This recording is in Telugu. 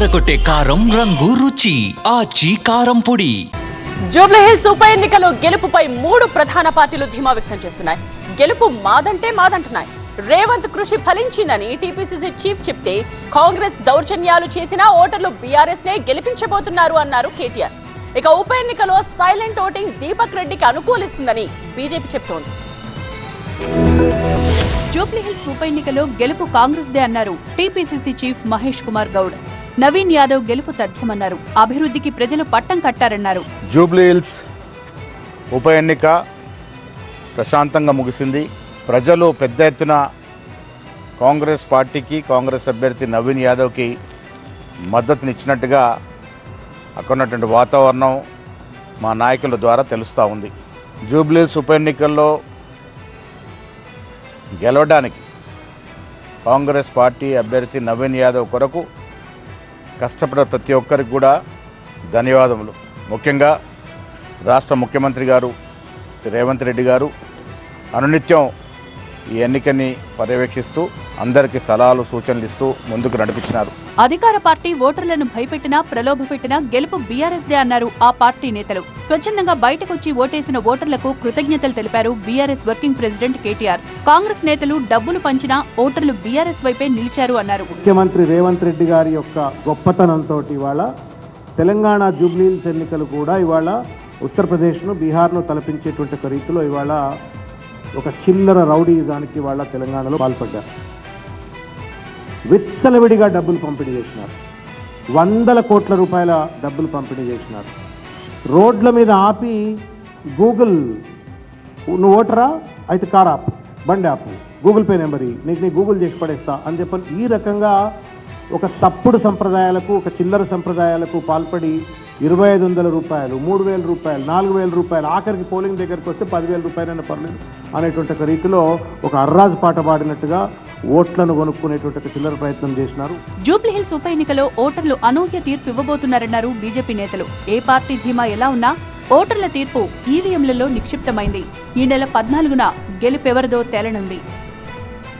అదరగొట్టే కారం రంగు రుచి ఆచి కారం పొడి. జూబ్లీహిల్స్ ఉప ఎన్నికలో గెలుపుపై మూడు ప్రధాన పార్టీలు ధీమా వ్యక్తం చేస్తున్నాయి. గెలుపు మాదంటే మాదంటున్నాయి. రేవంత్ కృషి ఫలించిందని టీపీసీసీ చీఫ్ చెప్తే కాంగ్రెస్ దౌర్జన్యాలు చేసినా ఓటర్లు బీఆర్ఎస్ నే గెలిపించబోతున్నారు అన్నారు కేటీఆర్. ఇక ఉప ఎన్నికలో సైలెంట్ ఓటింగ్ దీపక్ రెడ్డికి అనుకూలిస్తుందని బీజేపీ చెప్తోంది. జూబ్లీహిల్స్ ఉప ఎన్నికలో గెలుపు కాంగ్రెస్ దే అన్నారు టీపీసీసీ చీఫ్ మహేష్ కుమార్ గౌడ్. నవీన్ యాదవ్ గెలుపు తథ్యమన్నారు. అభివృద్ధికి ప్రజలు పట్టం కట్టారన్నారు. జూబ్లీ హిల్స్ ఉప ఎన్నిక ప్రశాంతంగా ముగిసింది. ప్రజలు పెద్ద ఎత్తున కాంగ్రెస్ పార్టీకి కాంగ్రెస్ అభ్యర్థి నవీన్ యాదవ్కి మద్దతునిచ్చినట్టుగా అక్కడ ఉన్నటువంటి వాతావరణం మా నాయకుల ద్వారా తెలుస్తూ ఉంది. జూబ్లీహిల్స్ ఉప ఎన్నికల్లో గెలవడానికి కాంగ్రెస్ పార్టీ అభ్యర్థి నవీన్ యాదవ్ కొరకు కష్టపడే ప్రతి ఒక్కరికి కూడా ధన్యవాదములు. ముఖ్యంగా రాష్ట్ర ముఖ్యమంత్రి గారు రేవంత్ రెడ్డి గారు. అనునిత్యం ఈ ఎన్నికని పర్యవేక్షిస్తూ అందరికీ సలహాలు సూచనలు ఇస్తూ ముందుకు నడిపించినారు. అధికార పార్టీ ఓటర్లను భయపెట్టినా ప్రలోభపెట్టినా గెలుపు బీఆర్ఎస్ దే అన్నారు ఆ పార్టీ నేతలు. స్వచ్ఛందంగా బయటకొచ్చి ఓటేసిన ఓటర్లకు కృతజ్ఞతలు తెలిపారు BRS working president KTR. Congress నేతలు డబ్బులు పంచినా ఓటర్లు బీఆర్ఎస్ వైపే నిలిచారు అన్నారు. ముఖ్యమంత్రి రేవంత్ రెడ్డి గారి యొక్క గొప్పతనంతో ఇవాళ తెలంగాణ జూబ్లీహిల్స్ ఎన్నికలు కూడా ఇవాళ ఉత్తరప్రదేశ్ను బీహార్ను తలపించేటువంటి రీతిలో ఇవాళ ఒక చిల్లర రౌడీజానికి వాళ్ళ తెలంగాణలో పాల్పడ్డారు. విత్సలవిడిగా డబ్బులు పంపిణీ చేసినారు. వందల కోట్ల రూపాయల డబ్బులు పంపిణీ చేసినారు. రోడ్ల మీద ఆపి గూగుల్ నువ్వు ఓటరా? అయితే కార్ ఆపు బండి ఆపు గూగుల్ పే నెంబర్ నీకు నీ గూగుల్ చేసి పడేస్తా అని చెప్పని ఈ రకంగా ఒక తప్పుడు సంప్రదాయాలకు ఒక చిల్లర సంప్రదాయాలకు పాల్పడి ఇరవై ఐదు వందల రూపాయలు మూడు వేల రూపాయలు నాలుగు వేల రూపాయలు ఆఖరికి పోలింగ్ దగ్గరికి వస్తే పదివేల రూపాయలైనా పర్లేదు అనేటువంటి ఒక రీతిలో ఒక అర్రాజు పాట పాడినట్టుగా ఓట్లను కొనుక్కునేటువంటి చిల్లర ప్రయత్నం చేసినారు. జూబ్లీహిల్స్ ఉప ఎన్నికలో ఓటర్లు అనూహ్య తీర్పు ఇవ్వబోతున్నారన్నారు బీజేపీ నేతలు. ఏ పార్టీ ధీమా ఎలా ఉన్నా ఓటర్ల తీర్పు ఈవీఎంలలో నిక్షిప్తమైంది. ఈ నెల పద్నాలుగున గెలుపెవరిదో తేలనుంది.